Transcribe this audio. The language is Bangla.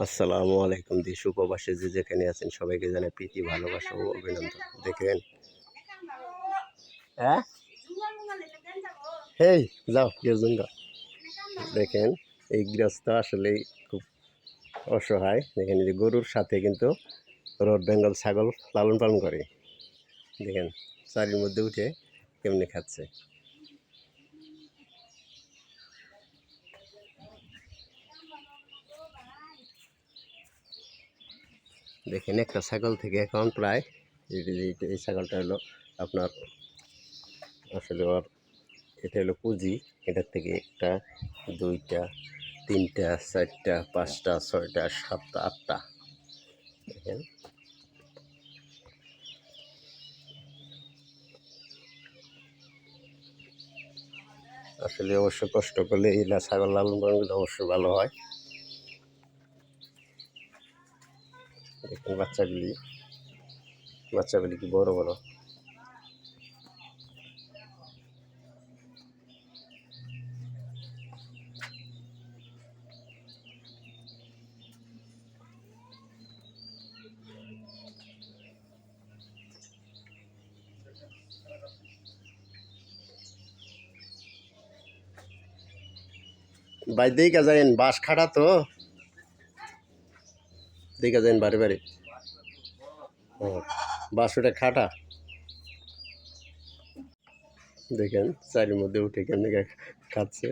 আসসালামু আলাইকুম দেশ উপবাসে যে যেখানে আছেন সবাইকে জানাই প্রীতি, ভালোবাসা ও অভিনন্দন। দেখেন। হ্যাঁ? হেই, যাও দেখেন, এই গৃহস্থ আসলে খুব অসহায়। দেখেন যে গরুর সাথে কিন্তু রোড বেঙ্গল ছাগল লালন পালন করে। দেখেন, চারির মধ্যে উঠে কেমনি খাচ্ছে। দেখেন একটা ছাগল থেকে এখন প্রায় এই ছাগলটা হলো আপনার আসলে ওর এটা হলো পুঁজি। এটার থেকে একটা দুইটা, তিনটা, চারটা, পাঁচটা, ছয়টা, সাতটা, আটটা। দেখেন। আসলে অবশ্য কষ্ট করলে এই ছাগল লালন পালন করলে অবশ্যই ভালো হয়। দেখুন বাচ্চাগুলি বাচ্চাগুলি কি বড় বড়? বাই দেখা যায়েন বাস খাটা তো। দেখা যান বারে বারে বাসুটা বাস খাটা? দেখেন চারির মধ্যে উঠে কেমনি খাচ্ছে।